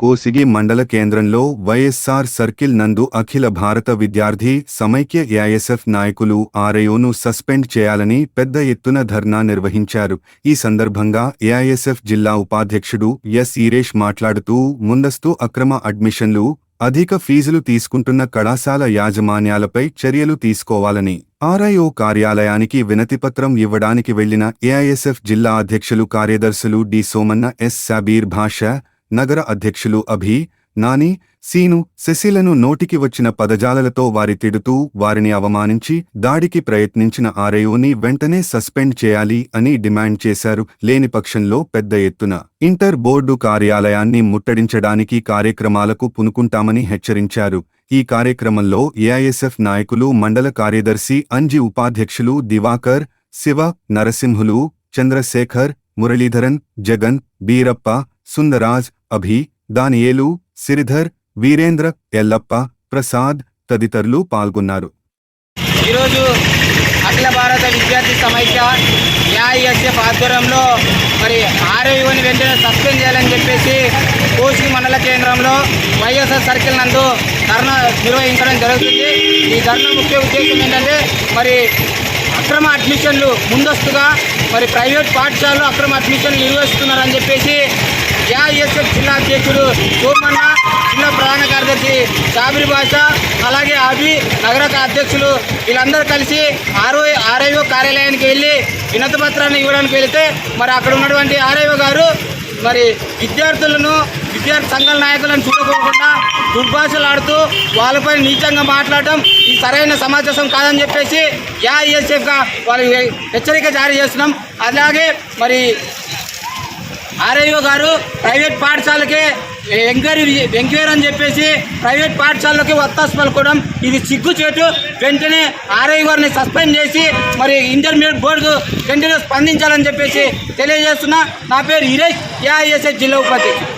కోసిగి మండల కేంద్రంలో వైఎస్సార్ సర్కిల్ నందు అఖిల భారత విద్యార్థి సమైక్య ఏఎస్ఎఫ్ నాయకులు ఆర్ఐఓను సస్పెండ్ చేయాలని పెద్ద ఎత్తున ధర్నా నిర్వహించారు. ఈ సందర్భంగా ఏఐఎస్ఎఫ్ జిల్లా ఉపాధ్యక్షుడు ఎస్ ఈరేష్ మాట్లాడుతూ ముందస్తు అక్రమ అడ్మిషన్లు అధిక ఫీజులు తీసుకుంటున్న కళాశాల యాజమాన్యాలపై చర్యలు తీసుకోవాలని ఆర్ఐఓ కార్యాలయానికి వినతిపత్రం ఇవ్వడానికి వెళ్ళిన ఏఐఎస్ఎఫ్ జిల్లా అధ్యక్షులు కార్యదర్శులు డి సోమన్న ఎస్ సాబీర్ భాష నగర అధ్యక్షులు అభి నాని సీను శశిలను నోటికి వచ్చిన పదజాలలతో వారి తిడుతూ వారిని అవమానించి దాడికి ప్రయత్నించిన ఆర్ఐఓని వెంటనే సస్పెండ్ చేయాలి అని డిమాండ్ చేశారు. లేని పక్షంలో పెద్ద ఎత్తున ఇంటర్ బోర్డు కార్యాలయాన్ని ముట్టడించడానికి కార్యక్రమాలకు పునుకుంటామని హెచ్చరించారు. ఈ కార్యక్రమంలో ఏఐఎస్ఎఫ్ నాయకులు మండల కార్యదర్శి అంజి ఉపాధ్యక్షులు దివాకర్ శివ నరసింహులు చంద్రశేఖర్ మురళీధరన్ జగన్ బీరప్ప సుందరాజ్ అభి దానియేలు సిరిధర్ వీరేంద్ర ఎల్లప్ప ప్రసాద్ తదితరులు పాల్గొన్నారు. ఈరోజు అఖిల భారత విద్యార్థి సమైక్య ఏఐఎస్ఎఫ్ ఆధ్వర్యంలో మరి ఆర్ఐఓని వెంటనే సస్పెండ్ చేయాలని చెప్పేసి కోసి మండల కేంద్రంలో వైఎస్ఆర్ సర్కిల్ నందు ధర్నా నిర్వహించడం జరుగుతుంది. ఈ ధర్నా ముఖ్య ఉద్దేశం ఏంటంటే మరి అక్రమ అడ్మిషన్లు ముందస్తుగా మరి ప్రైవేట్ పాఠశాలలో అక్రమ అడ్మిషన్లు నిర్వహిస్తున్నారని చెప్పేసి ఏఐఎస్ఎఫ్ జిల్లా అధ్యక్షుడు సోమన్న జిల్లా ప్రధాన కార్యదర్శి సాబిరి భాష అలాగే అభి నగర అధ్యక్షులు వీళ్ళందరూ కలిసి ఆర్ఓ ఆర్ఐఓ కార్యాలయానికి వెళ్ళి వినతపత్రాన్ని ఇవ్వడానికి వెళితే మరి అక్కడ ఉన్నటువంటి ఆర్ఐఓ గారు మరి విద్యార్థులను విద్యార్థి సంఘాల నాయకులను చూడకోకుండా దుర్భాషలు ఆడుతూ వాళ్ళపై నీచంగా మాట్లాడటం ఈ సరైన సమాచారం కాదని చెప్పేసి యాఎస్ఎఫ్గా వాళ్ళకి హెచ్చరిక జారీ చేస్తున్నాం. అలాగే మరి ఆర్ఐఓ గారు ప్రైవేట్ పాఠశాలకే ఎంక్వైరీ ఎంక్వైరీ అని చెప్పేసి ప్రైవేట్ పాఠశాలకి వత్తాసు పలుకోవడం ఇది సిగ్గుచేటు వెంటనే ఆర్ఐ గారిని సస్పెండ్ చేసి మరి ఇంటర్మీడియట్ బోర్డు వెంటనే స్పందించాలని చెప్పేసి తెలియజేస్తున్నా. నా పేరు ఇరేష్ ఏఐఎస్ఎస్ జిల్లా ఉపాధ్యక్షుడు.